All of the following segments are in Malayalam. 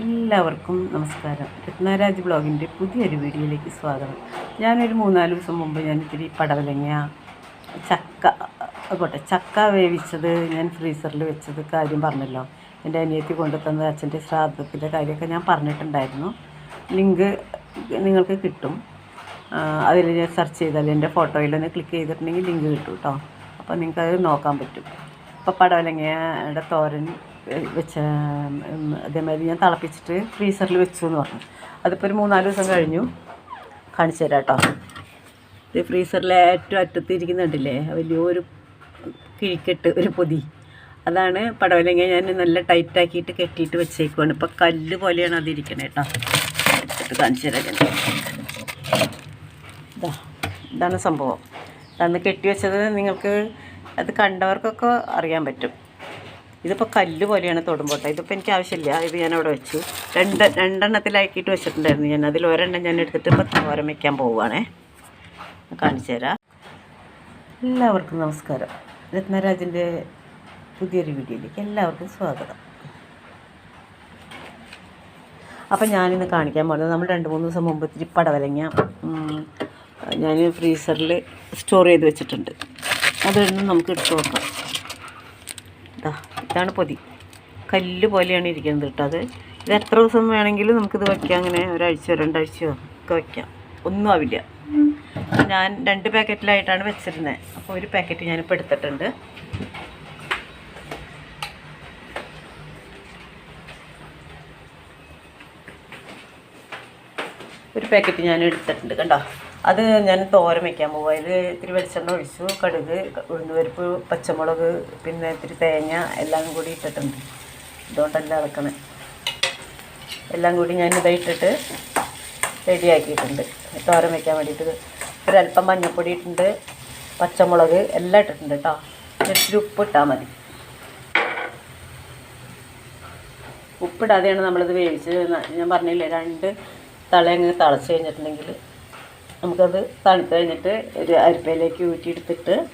എല്ലാവർക്കും നമസ്കാരം. രത്നരാജ് ബ്ലോഗിന്റെ പുതിയൊരു വീഡിയോയിലേക്ക് സ്വാഗതം. ഞാനൊരു മൂന്നാൽ ദിവസം മുമ്പ് ഞാൻ ഇത്തിരി പടവലങ്ങ ചക്ക പോട്ടെ ചക്ക വേവിച്ചത് ഞാൻ ഫ്രീസറിൽ വെച്ചത് കാര്യം പറഞ്ഞല്ലോ. എന്റെ അനിയത്തി കൊണ്ടു തന്നത് അച്ഛന്റെ ശ്രാദ്ധത്തിന്റെ കാര്യമൊക്കെ ഞാൻ പറഞ്ഞിട്ടുണ്ടായിരുന്നു. ലിങ്ക് നിങ്ങൾക്ക് കിട്ടും. അതിൽ ഞാൻ സെർച്ച് ചെയ്താൽ എന്റെ ഫോട്ടോയിലൊന്ന് ക്ലിക്ക് ചെയ്തിട്ടുണ്ടെങ്കിൽ ലിങ്ക് കിട്ടും കേട്ടോ. അപ്പോൾ നിങ്ങൾക്കത് നോക്കാൻ പറ്റും. അപ്പോൾ പടവലങ്ങയുടെ തോരൻ വെച്ച അതേമാതിരി ഞാൻ തിളപ്പിച്ചിട്ട് ഫ്രീസറിൽ വെച്ചു എന്ന് പറഞ്ഞു. അതിപ്പോൾ ഒരു മൂന്നാൽ ദിവസം കഴിഞ്ഞു. കാണിച്ചു തരാം കേട്ടോ ഇത് ഫ്രീസറിലെ ഏറ്റവും അറ്റത്ത് ഇരിക്കുന്നുണ്ടല്ലേ വലിയൊരു കിഴിക്കെട്ട് ഒരു പൊതി. അതാണ് പടവലങ്ങ ഞാൻ നല്ല ടൈറ്റാക്കിയിട്ട് കെട്ടിയിട്ട് വെച്ചേക്കുവാണ്. ഇപ്പോൾ കല്ല് പോലെയാണ് അതിരിക്കണേ കേട്ടോ എടുത്തിട്ട് കാണിച്ചു തരാം ഇതാ ഇതാണ് സംഭവം. അന്ന് കെട്ടി വെച്ചത് നിങ്ങൾക്ക് അത് കണ്ടവർക്കൊക്കെ അറിയാൻ പറ്റും. ഇതിപ്പോൾ കല്ല് പോലെയാണ് തൊടുമ്പോട്ടെ ഇതിപ്പോൾ എനിക്ക് ആവശ്യമില്ല. ഇത് ഞാൻ അവിടെ വെച്ചു. രണ്ട് രണ്ടെണ്ണത്തിലാക്കിയിട്ട് വെച്ചിട്ടുണ്ടായിരുന്നു ഞാൻ. അതിൽ ഒരെണ്ണം ഞാൻ എടുത്തിട്ട് ഇപ്പോൾ തോരം വയ്ക്കാൻ പോവുകയാണേ കാണിച്ചു തരാം. എല്ലാവർക്കും നമസ്കാരം. രത്നരാജിന്റെ പുതിയൊരു വീഡിയോയിലേക്ക് എല്ലാവർക്കും സ്വാഗതം. അപ്പം ഞാനിന്ന് കാണിക്കാൻ പോകുന്നത് നമ്മൾ രണ്ട് മൂന്ന് ദിവസം മുമ്പ് ഇത്തിരി പടവലങ്ങ ഞാൻ ഫ്രീസറിൽ സ്റ്റോർ ചെയ്ത് വെച്ചിട്ടുണ്ട്. അതൊന്നും നമുക്ക് എടുത്തു നോക്കാം. ഇതാ ഇതാണ് പൊതി. കല്ല് പോലെയാണ് ഇരിക്കുന്നത് കേട്ടോ അത്. ഇത് എത്ര ദിവസം വേണമെങ്കിലും നമുക്കിത് വയ്ക്കാം. അങ്ങനെ ഒരാഴ്ചയോ രണ്ടാഴ്ചയോ ഒക്കെ വയ്ക്കാം. ഒന്നും ആവില്ല. ഞാൻ രണ്ട് പാക്കറ്റിലായിട്ടാണ് വെച്ചിരുന്നത്. അപ്പോൾ ഒരു പാക്കറ്റ് ഞാനിപ്പോൾ എടുത്തിട്ടുണ്ട്. ഒരു പാക്കറ്റ് ഞാൻ എടുത്തിട്ടുണ്ട് കണ്ടോ? അത് ഞാൻ തോരൻ വയ്ക്കാൻ പോകും അതിൽ ഇത്തിരി വെളിച്ചെണ്ണ ഒഴിച്ചു കടുക് ഉഴുന്നുപരിപ്പ് പച്ചമുളക് പിന്നെ ഇത്തിരി തേങ്ങ എല്ലാം കൂടി ഇട്ടിട്ടുണ്ട്. ഇതുകൊണ്ടല്ല ഇളക്കണേ എല്ലാം കൂടി ഞാൻ ഇതായിട്ടിട്ട് റെഡിയാക്കിയിട്ടുണ്ട് തോരൻ വയ്ക്കാൻ വേണ്ടിയിട്ട് ഒരല്പം മഞ്ഞൾപ്പൊടി ഇട്ടിട്ടുണ്ട് പച്ചമുളക് എല്ലാം ഇട്ടിട്ടുണ്ട് കേട്ടോ ഇത്തിരി ഉപ്പ് ഇട്ടാൽ മതി. ഉപ്പിടാതെയാണ് നമ്മളിത് വേവിച്ചത്. ന- ഞാൻ പറഞ്ഞില്ലേ രണ്ട് തളയങ്ങ് തിളച്ച് കഴിഞ്ഞിട്ടുണ്ടെങ്കിൽ നമുക്കത് തണുത്ത് കഴിഞ്ഞിട്ട് ഒരു അരിപ്പയിലേക്ക് ഊറ്റിയെടുത്തിട്ട്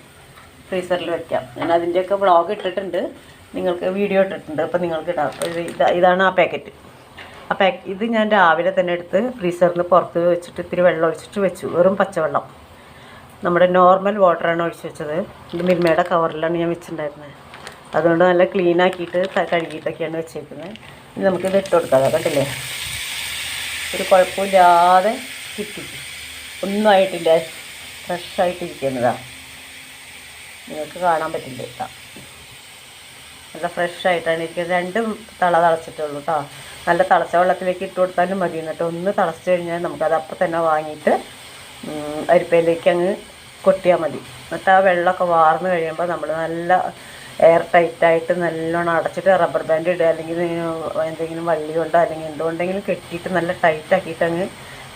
ഫ്രീസറിൽ വെക്കാം. ഞാൻ അതിന്റെയൊക്കെ ബ്ലോഗ് ഇട്ടിട്ടുണ്ട്. നിങ്ങൾക്ക് വീഡിയോ ഇട്ടിട്ടുണ്ട്. അപ്പോൾ നിങ്ങൾക്ക് ഇടാം. അപ്പോൾ ഇത് ഇതാ- ഇതാണ് ആ പാക്കറ്റ്. ആ പാക്ക് ഇത് ഞാൻ രാവിലെ തന്നെ എടുത്ത് ഫ്രീസറിൽ പുറത്ത് വെച്ചിട്ട് ഇത്തിരി വെള്ളം ഒഴിച്ചിട്ട് വെച്ചു. വെറും പച്ചവെള്ളം. നമ്മുടെ നോർമൽ വാട്ടറാണ് ഒഴിച്ച് വെച്ചത്. ഇത് മിൽമയുടെ കവറിലാണ് ഞാൻ വെച്ചിട്ടുണ്ടായിരുന്നത്. അതുകൊണ്ട് നല്ല ക്ലീൻ ആക്കിയിട്ട് കഴുകിയിട്ടൊക്കെയാണ് വെച്ചേക്കുന്നത്. ഇനി നമുക്കിത് ഇട്ട് കൊടുക്കാം. കണ്ടില്ലേ? ഒരു കുഴപ്പമില്ലാതെ കിട്ടി. ഒന്നും ആയിട്ടില്ല ഫ്രഷായിട്ടിരിക്കുന്നതാണ് നിങ്ങൾക്ക് കാണാൻ പറ്റില്ല കേട്ടോ നല്ല ഫ്രഷ് ആയിട്ടാണ് ഇരിക്കുന്നത്. രണ്ടും തള തളച്ചിട്ടുള്ളൂ കേട്ടോ നല്ല തളച്ച വെള്ളത്തിലേക്ക് ഇട്ട് കൊടുത്താലും മതി. എന്നിട്ട് ഒന്ന് തളച്ച് കഴിഞ്ഞാൽ നമുക്കത് അപ്പം തന്നെ വാങ്ങിയിട്ട് അരിപ്പയിലേക്ക് അങ്ങ് കൊട്ടിയാൽ മതി. എന്നിട്ട് ആ വെള്ളമൊക്കെ വാർന്ന് കഴിയുമ്പോൾ നമ്മൾ നല്ല എയർ ടൈറ്റായിട്ട് നല്ലോണം അടച്ചിട്ട് റബ്ബർ ബാൻഡ് ഇടുക. അല്ലെങ്കിൽ എന്തെങ്കിലും വള്ളി കൊണ്ടോ അല്ലെങ്കിൽ എന്തുകൊണ്ടെങ്കിലും കെട്ടിയിട്ട് നല്ല ടൈറ്റാക്കിയിട്ട് അങ്ങ്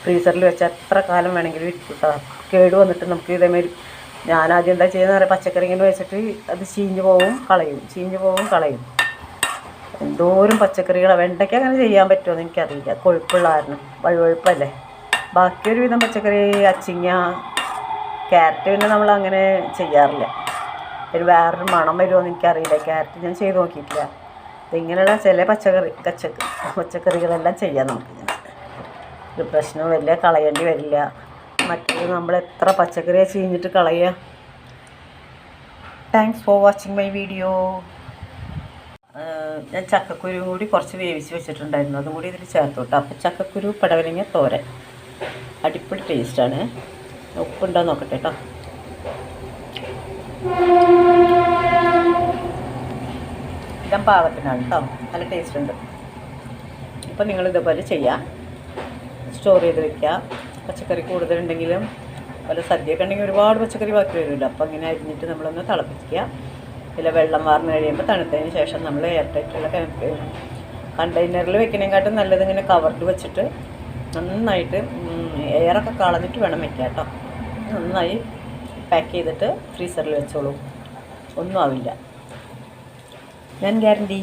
ഫ്രീസറിൽ വെച്ച് എത്ര കാലം വേണമെങ്കിലും ഇരിക്കും കേട്ടോ കേട് വന്നിട്ട് നമുക്ക് ഇതേമാതിരി ഞാൻ ആദ്യം എന്താ ചെയ്യുന്നത് പറയാം പച്ചക്കറി ഇങ്ങനെ വെച്ചിട്ട് അത് ചീഞ്ഞ് പോവും കളയും. ചീഞ്ഞ് പോവും കളയും. എന്തോരം പച്ചക്കറികളാണ് വെണ്ടയ്ക്ക അങ്ങനെ ചെയ്യാൻ പറ്റുമോ എനിക്കറിയില്ല. കൊഴുപ്പുള്ള കാരണം. വഴുവഴുപ്പല്ലേ. ബാക്കി ഒരു വിധം പച്ചക്കറി അച്ചിങ്ങ ക്യാരറ്റ് പിന്നെ നമ്മൾ അങ്ങനെ ചെയ്യാറില്ല. ഒരു വേറൊരു മണം വരുമോ എനിക്കറിയില്ല. ക്യാരറ്റ് ഞാൻ ചെയ്ത് നോക്കിയിട്ടില്ല. ഇങ്ങനെയുള്ള ചില പച്ചക്കറി പച്ചക്കറി പച്ചക്കറികളെല്ലാം ചെയ്യാം നമുക്കിങ്ങനെ ഒരു പ്രശ്നവും വരില്ല കളയേണ്ടി വരില്ല. മറ്റേത് നമ്മൾ എത്ര പച്ചക്കറിയാണ് ചീഞ്ഞിട്ട് കളയുക thanks for watching my video ഞാൻ ചക്കക്കുരു കൂടി കുറച്ച് വേവിച്ച് വെച്ചിട്ടുണ്ടായിരുന്നു. അതും കൂടി ഇതിൽ ചേർത്ത് വിട്ടു അപ്പോൾ ചക്കക്കുരു പടവലങ്ങ തോരൻ. അടിപൊളി ടേസ്റ്റാണ്. ഉപ്പുണ്ടോ നോക്കട്ടെ കേട്ടോ ഇതം പാകത്തിനാണ് കേട്ടോ നല്ല ടേസ്റ്റ് ഉണ്ട്. അപ്പോൾ നിങ്ങൾ ഇതേപോലെ ചെയ്യാം. സ്റ്റോർ ചെയ്ത് വെക്കുക. പച്ചക്കറി കൂടുതലുണ്ടെങ്കിലും പല സദ്യയൊക്കെ ഉണ്ടെങ്കിൽ ഒരുപാട് പച്ചക്കറി ബാക്കി വരുമല്ലോ. അപ്പോൾ അങ്ങനെ അരിഞ്ഞിട്ട് നമ്മളൊന്ന് തിളപ്പിക്കുക. ഇതിൽ വെള്ളം വാർന്ന് കഴിയുമ്പോൾ തണുത്തതിന് ശേഷം നമ്മൾ എയർ ടൈറ്റുള്ള കണ്ടെയ്നറിൽ വെക്കണേക്കാട്ടും നല്ലത് ഇങ്ങനെ കവറിൽ വെച്ചിട്ട് നന്നായിട്ട് എയറൊക്കെ കളഞ്ഞിട്ട് വേണം വെക്കുക കേട്ടോ. നന്നായി പാക്ക് ചെയ്തിട്ട് ഫ്രീസറിൽ വെച്ചോളൂ. ഒന്നും ആവില്ല. ഞാൻ ഗ്യാരണ്ടി